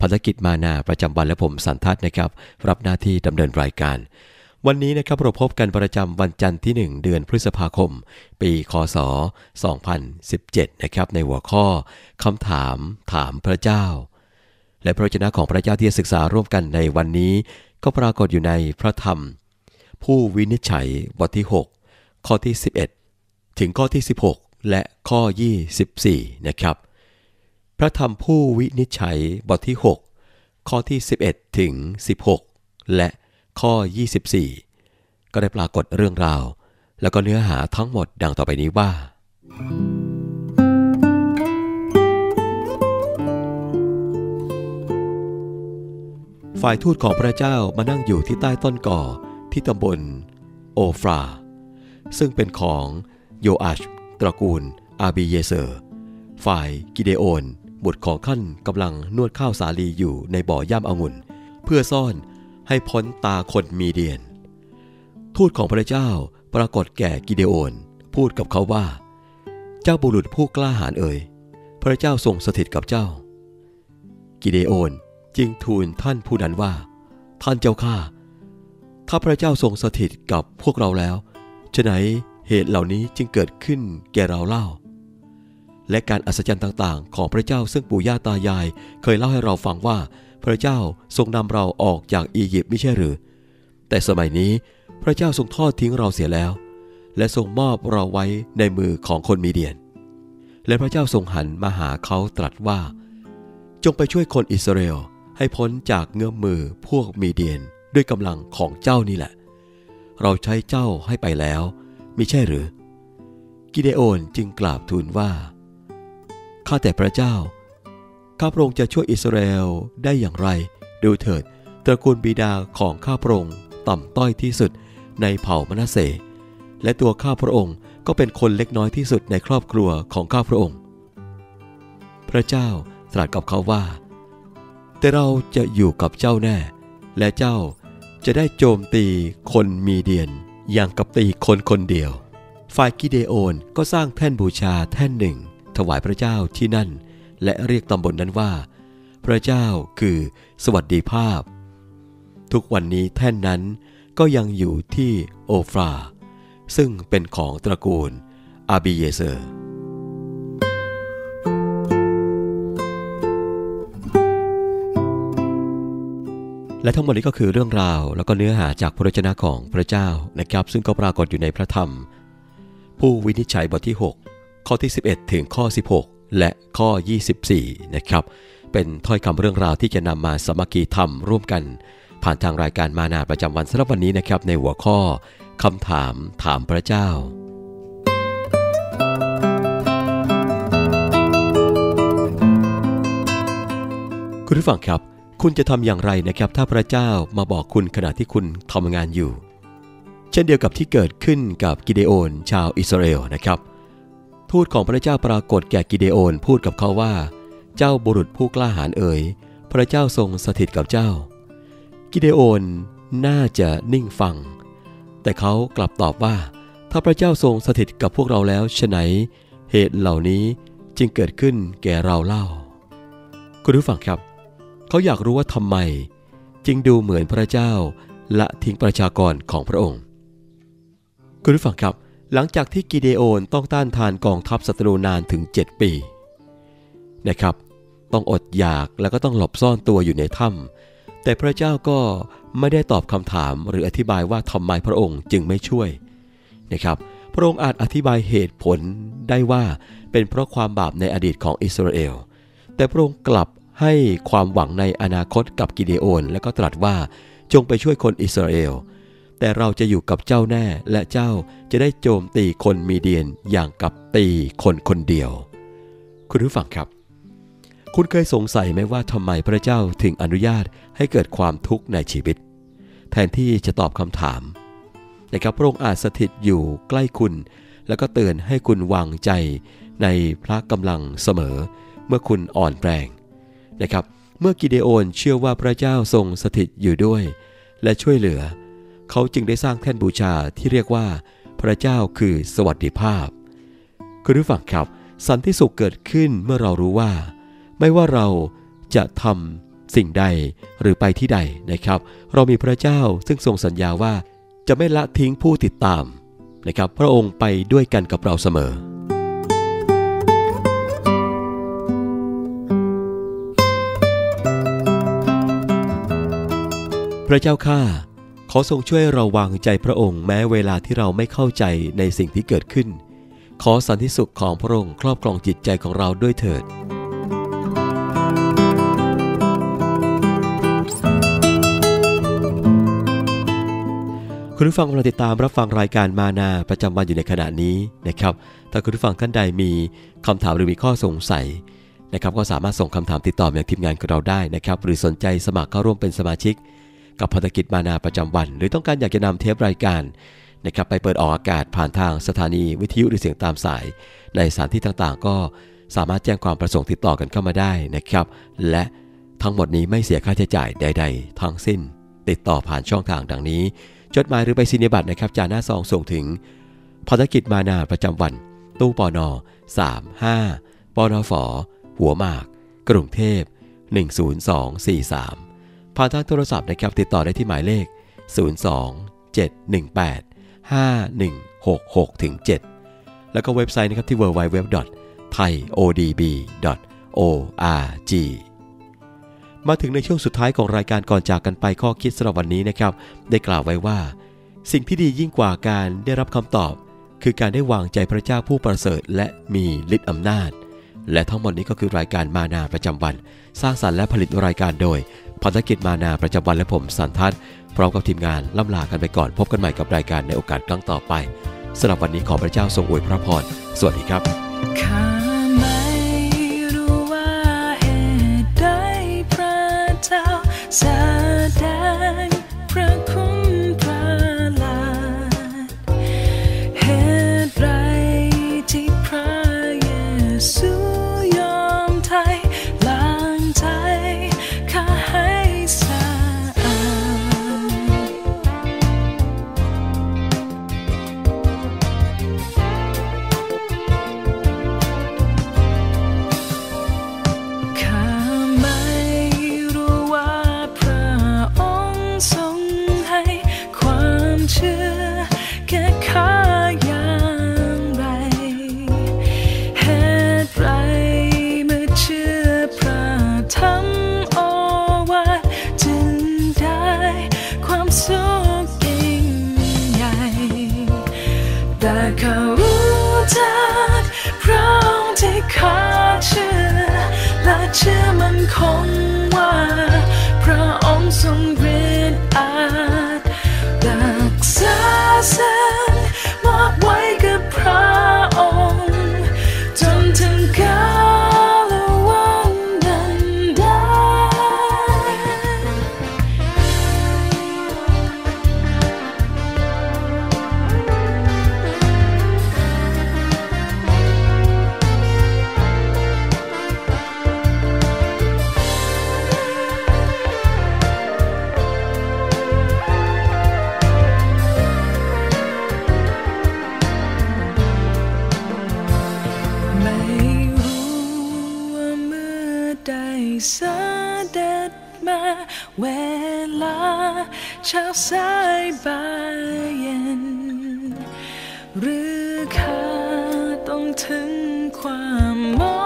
ภารกิจมานาประจำวันและผมสันทัศน์นะครับ รับหน้าที่ดำเนินรายการ วันนี้นะครับเราพบกันประจำวันจันทร์ที่ 1 เดือนพฤษภาคม ปีคศ 2017 นะครับในหัวข้อคำถามถามพระเจ้า และพระวจนะของพระเจ้าที่ศึกษาร่วมกันในวันนี้ ก็ปรากฏอยู่ในพระธรรม ผู้วินิจฉัยบทที่ 6 ข้อที่ 11 ถึงข้อที่ 16 และข้อ 24 นะครับ พระธรรมผู้วินิจฉัยบทที่ 6 ข้อที่ 11 ถึง 16 และข้อ 24 ก็ได้ปรากฏเรื่องราว แล้วก็เนื้อหาทั้งหมดดังต่อไปนี้ว่า ฝ่ายทูตของพระเจ้ามานั่งอยู่ที่ใต้ต้นก่อที่ตำบลโอฟรา ซึ่งเป็นของโยอาชตระกูลอาบีเยเซอร์ ฝ่ายกิเดโอน บุตรของท่านกำลังนวดข้าวสาลีอยู่ในบ่อย่ำองุ่น เพื่อซ่อนให้พ้นตาคนมีเดียน ทูตของพระเจ้าปรากฏแก่กิเดโอน พูดกับเขาว่า เจ้าบุรุษผู้กล้าหาญเอ่ยพระเจ้าทรงสถิตกับเจ้า กิเดโอนจึงทูลท่านผู้นั้นว่า ท่านเจ้าข้าถ้าพระเจ้าทรงสถิตกับพวกเราแล้วฉะไหนเหตุเหล่านี้จึงเกิดขึ้นแก่เราเล่า และการอัศจรรย์ต่างๆ ของพระเจ้าซึ่งปู่ย่าตายาย เคยเล่าให้เราฟังว่า พระเจ้าทรงนำเราออกจากอียิปต์ไม่ใช่หรือ แต่สมัยนี้พระเจ้าทรงทอดทิ้งเราเสียแล้ว และทรงมอบเราไว้ในมือของคนมีเดียน และพระเจ้าทรงหันมาหาเขาตรัสว่า จงไปช่วยคนอิสราเอลให้พ้นจากเงื้อมมือพวกมีเดียนด้วยกำลังของเจ้านี่แหละ เราใช้เจ้าให้ไปแล้วมิใช่หรือ กิเดโอนจึงกราบทูลว่า ข้าแต่พระเจ้า ข้าพระองค์จะช่วยอิสราเอลได้อย่างไร ดูเถิด ตระกูลบิดาของข้าพระองค์ต่ำต้อยที่สุดในเผ่ามนาเส และตัวข้าพระองค์ก็เป็นคนเล็กน้อยที่สุดในครอบครัวของข้าพระองค์ พระเจ้าตรัสกับเขาว่า แต่เราจะอยู่กับเจ้าแน่ และเจ้าจะได้โจมตีคนมีเดียน อย่างกับตีคนคนเดียว ฝ่ายกิเดโอนก็สร้างแท่นบูชาแท่นหนึ่ง ถวายพระเจ้าที่นั่น และเรียกตำบลนนั้นว่า พระเจ้าคือสวัสดีภาพ ทุกวันนี้แท่นนั้นก็ยังอยู่ที่โอฟรา ซึ่งเป็นของตระกูลอาบีเยเซอร์และทั้งหมดนี้ก็คือเรื่องราวแล้วก็เนื้อหาจากพระวจนะของพระเจ้านะครับ ซึ่งก็ปรากฏอยู่ในพระธรรม ผู้วินิจฉัยบทที่6 ข้อที่ 11 ถึงข้อ 16 และข้อ 24 นะครับ เป็นถ้อยคำเรื่องราวที่จะนำมาสมัคคีธรรมร่วมกัน ผ่านทางรายการมานาประจำวันสำหรับวันนี้นะครับ ในหัวข้อคำถามถามพระเจ้าคุณผู้ฟังครับ คุณจะทำอย่างไรนะครับ ถ้าพระเจ้ามาบอกคุณขณะที่คุณทำงานอยู่ เช่นเดียวกับที่เกิดขึ้นกับกิเดโอนชาวอิสราเอลนะครับ ทูตของพระเจ้าปรากฏแก่กิเดโอนพูดกับเขาว่า เจ้าบุรุษผู้กล้าหาญเอ๋ยพระเจ้าทรงสถิตกับเจ้า กิเดโอนน่าจะนิ่งฟัง แต่เขากลับตอบว่า ถ้าพระเจ้าทรงสถิตกับพวกเราแล้วฉไหน เหตุเหล่านี้จึงเกิดขึ้นแก่เราเล่า คุณผู้ฟังครับ เขาอยากรู้ว่าทำไม จึงดูเหมือนพระเจ้าละทิ้งประชากรของพระองค์ คุณผู้ฟังครับ หลังจากที่กิเดโอนต้องต้านทานกองทัพศัตรูนานถึง 7 ปีนะครับ ต้องอดอยากแล้วก็ต้องหลบซ่อนตัวอยู่ในถ้ำแต่พระเจ้าก็ไม่ได้ตอบคำถามหรืออธิบายว่าทำไมพระองค์จึงไม่ช่วยนะครับ พระองค์อาจอธิบายเหตุผลได้ว่าเป็นเพราะความบาปในอดีตของอิสราเอล แต่พระองค์กลับให้ความหวังในอนาคตกับกิเดโอน และก็ตรัสว่าจงไปช่วยคนอิสราเอล แต่เราจะอยู่กับเจ้าแน่และเจ้าจะได้โจมตีคนมีเดียนอย่างกับตีคนคนเดียว คุณผู้ฟังครับ คุณเคยสงสัยไหมว่าทำไมพระเจ้าถึงอนุญาตให้เกิดความทุกข์ในชีวิต แทนที่จะตอบคำถามนะครับพระองค์อาจสถิตอยู่ใกล้คุณ แล้วก็เตือนให้คุณวางใจในพระกำลังเสมอ เมื่อคุณอ่อนแรงนะครับ เมื่อกิเดโอนเชื่อว่าพระเจ้าทรงสถิตอยู่ด้วย และช่วยเหลือ เขาจึงได้สร้างแท่นบูชาที่เรียกว่า พระเจ้าคือสวัสดิภาพ คุณผู้ฟังครับ สันติสุขเกิดขึ้นเมื่อเรารู้ว่า ไม่ว่าเราจะทำสิ่งใดหรือไปที่ใดนะครับ เรามีพระเจ้าซึ่งทรงสัญญาว่าจะไม่ละทิ้งผู้ติดตามนะครับ พระองค์ไปด้วยกันกับเราเสมอพระเจ้าข้า ขอทรงช่วยเราวางใจพระองค์แม้เวลาที่เราไม่เข้าใจในสิ่งที่เกิดขึ้น ขอสันติสุขของพระองค์ครอบครองจิตใจของเราด้วยเถิด คุณผู้ฟังกำลังติดตามรับฟังรายการมานาประจำวันอยู่ในขณะนี้นะครับ ถ้าคุณผู้ฟังท่านใดมีคำถามหรือมีข้อสงสัยนะครับก็สามารถส่งคำถามติดต่อมายังทีมงานของเราได้นะครับ หรือสนใจสมัครเข้าร่วมเป็นสมาชิก กับภารกิจมานาประจำวัน หรือต้องการอยากจะนำเทปรายการนะครับไปเปิดออกอากาศผ่านทางสถานีวิทยุหรือเสียงตามสาย ในสถานที่ต่างๆ ก็สามารถแจ้งความประสงค์ติดต่อกันเข้ามาได้นะครับ และทั้งหมดนี้ไม่เสียค่าใช้จ่ายใด ๆ ทั้งสิ้น ติดต่อผ่านช่องทางดังนี้ จดหมายหรือไปสินิบัตรนะครับจาหน้าซองส่งถึงภารกิจมานาประจำวัน ตู้ปอนอ35ปอนอฝอหัวหมาก กรุงเทพ 10243 ผ่านทางโทรศัพท์นะครับติดต่อได้ที่หมายเลข 02 718 5166ถึง7แล้วก็เว็บไซต์นะครับที่ www.thaiodb.org มาถึงในช่วงสุดท้ายของรายการก่อนจากกันไปข้อคิดสำหรับวันนี้นะครับ ได้กล่าวไว้ว่า สิ่งที่ดียิ่งกว่าการได้รับคำตอบ คือการได้วางใจพระเจ้าผู้ประเสริฐและมีฤทธิ์อำนาจ และทั้งหมดนี้ก็คือรายการมานาประจำวัน สร้างสรรค์และผลิตรายการโดย พันธกิจมานาประจำวันและผมสันทัศน์พร้อมกับทีมงานล่ำลากันไปก่อนพบกันใหม่กับรายการในโอกาสครั้งต่อไปสำหรับวันนี้ขอพระเจ้าทรงอวยพระพรสวัสดีครับไม่รู้ว่าเหตุใดพระเจ้าากเขารู้จักพระองค์ที่ข้าเชื่อ และเชื่อมันคงว่า พระองค์ทรงฤทธิ์อาจรักษา สายบ่ายเย็น หรือข้าต้องถึงความม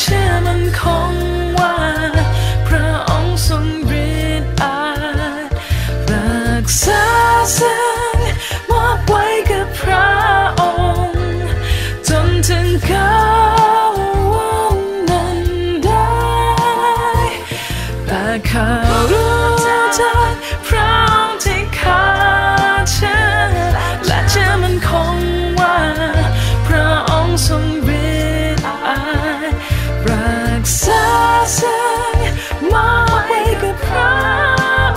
เชื่อมันคง กษาฉันมอบไว้กับพระ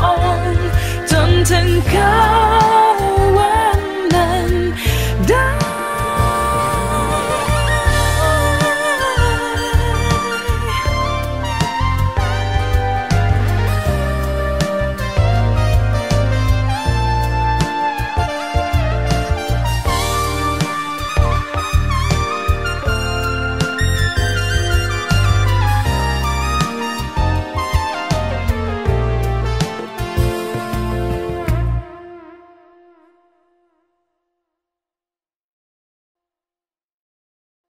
องค์จนถึงเขา